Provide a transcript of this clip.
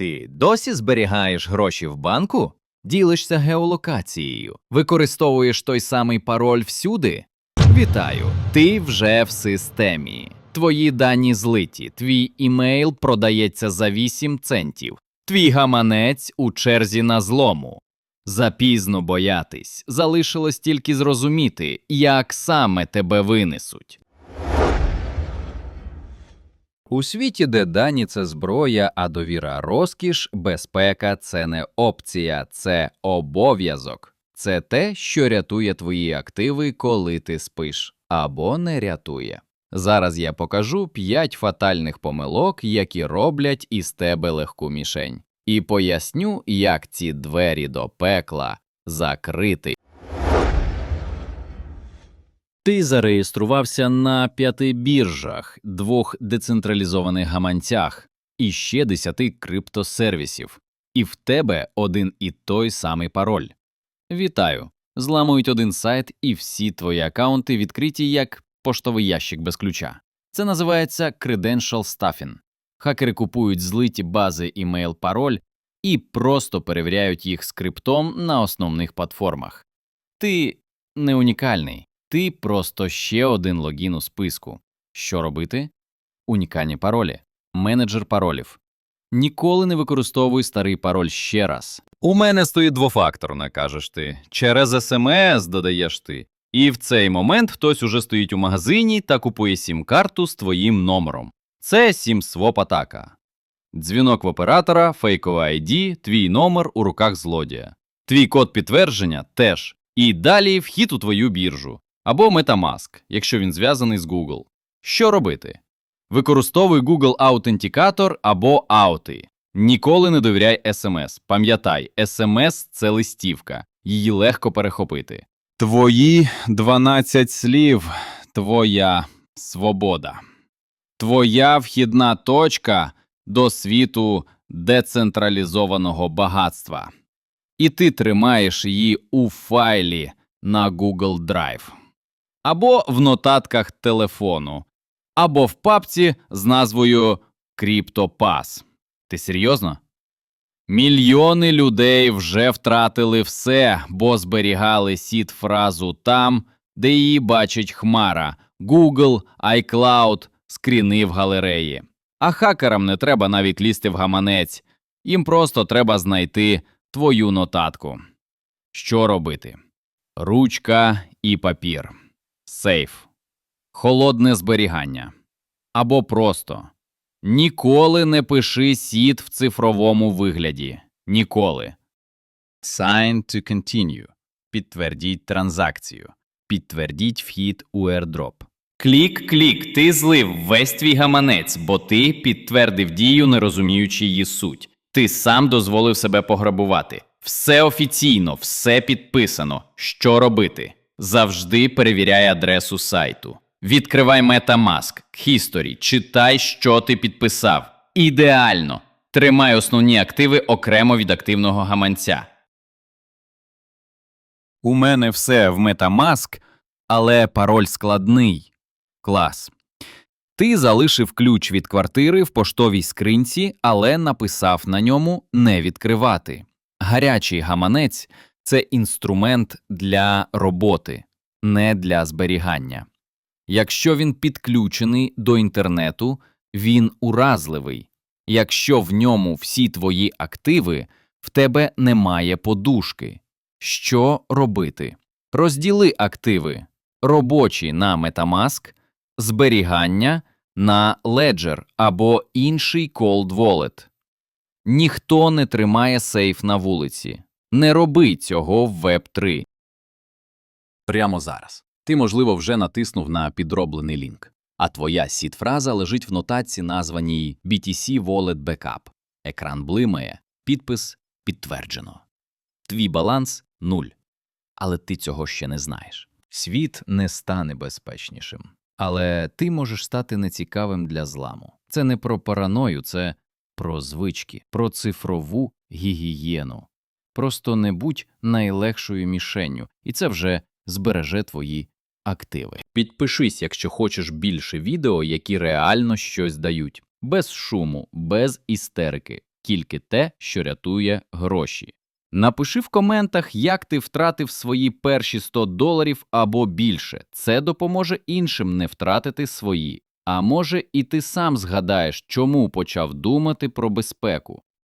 Ти досі зберігаєш гроші в банку? Ділишся геолокацією, використовуєш той самий пароль всюди? Вітаю! Ти вже в системі. Твої дані злиті, твій імейл продається за 8 центів, твій гаманець у черзі на злому. Запізно боятись, залишилось тільки зрозуміти, як саме тебе винесуть. У світі, де дані це зброя, а довіра розкіш, безпека це не опція, це обов'язок. Це те, що рятує твої активи, коли ти спиш, або не рятує. Зараз я покажу 5 фатальних помилок, які роблять із тебе легку мішень, і поясню, як ці двері до пекла закрити. Ти зареєструвався на п'яти біржах, двох децентралізованих гаманцях і ще десяти криптосервісів, і в тебе один і той самий пароль. Вітаю! Зламують один сайт, і всі твої акаунти відкриті як поштовий ящик без ключа. Це називається Credential Stuffing. Хакери купують злиті бази імейл пароль і просто перевіряють їх скриптом на основних платформах. Ти не унікальний. Ти просто ще один логін у списку. Що робити? Унікальні паролі. Менеджер паролів. Ніколи не використовуй старий пароль ще раз. У мене стоїть двофакторна, кажеш ти. Через СМС додаєш ти. І в цей момент хтось уже стоїть у магазині та купує сім-карту з твоїм номером. Це сім-своп атака. Дзвінок в оператора, фейкова ID, твій номер у руках злодія. Твій код підтвердження теж. І далі вхід у твою біржу або Metamask, якщо він зв'язаний з Google. Що робити? Використовуй Google Аутентикатор або Аути. Ніколи не довіряй SMS. Пам'ятай, SMS – це листівка, її легко перехопити. Твої 12 слів, твоя свобода. Твоя вхідна точка до світу децентралізованого багатства. І ти тримаєш її у файлі на Google Drive, або в нотатках телефону, або в папці з назвою CryptoPass. Ти серйозно? Мільйони людей вже втратили все, бо зберігали сіт фразу там, де її бачить Хмара, Google, iCloud, скріни в галереї. А хакерам не треба навіть лізти в гаманець, їм просто треба знайти твою нотатку. Що робити? Ручка і папір. Сейф. Холодне зберігання. Або просто Ніколи не пиши сіт в цифровому вигляді. Ніколи. Sign to continue. Підтвердіть транзакцію. Підтвердіть вхід у airdrop. Клік-клік, ти злив весь твій гаманець, бо ти підтвердив дію, не розуміючи її суть. Ти сам дозволив себе пограбувати. Все офіційно, все підписано. Що робити? Завжди перевіряй адресу сайту. Відкривай Metamask, History, читай, що ти підписав. Ідеально. Тримай основні активи окремо від активного гаманця. У мене все в Metamask, але пароль складний. Клас. Ти залишив ключ від квартири в поштовій скринці, але написав на ньому не відкривати. Гарячий гаманець це інструмент для роботи, не для зберігання. Якщо він підключений до інтернету, він уразливий. Якщо в ньому всі твої активи, в тебе немає подушки. Що робити? Розділи активи робочі на Metamask, зберігання на Ledger або інший Cold Wallet. Ніхто не тримає сейф на вулиці. Не роби цього в Web3. Прямо зараз. Ти, можливо, вже натиснув на підроблений лінк, а твоя сіт-фраза лежить в нотації, названій BTC Wallet Backup. Екран блимає, підпис підтверджено. Твій баланс нуль. Але ти цього ще не знаєш. Світ не стане безпечнішим. Але ти можеш стати нецікавим для зламу. Це не про параною, це про звички, про цифрову гігієну. Просто не будь найлегшою мішенню, і це вже збереже твої активи. Підпишись, якщо хочеш більше відео, які реально щось дають, без шуму, без істерики, тільки те, що рятує гроші. Напиши в коментах, як ти втратив свої перші 100 доларів або більше. Це допоможе іншим не втратити свої. А може, і ти сам згадаєш, чому почав думати про безпеку.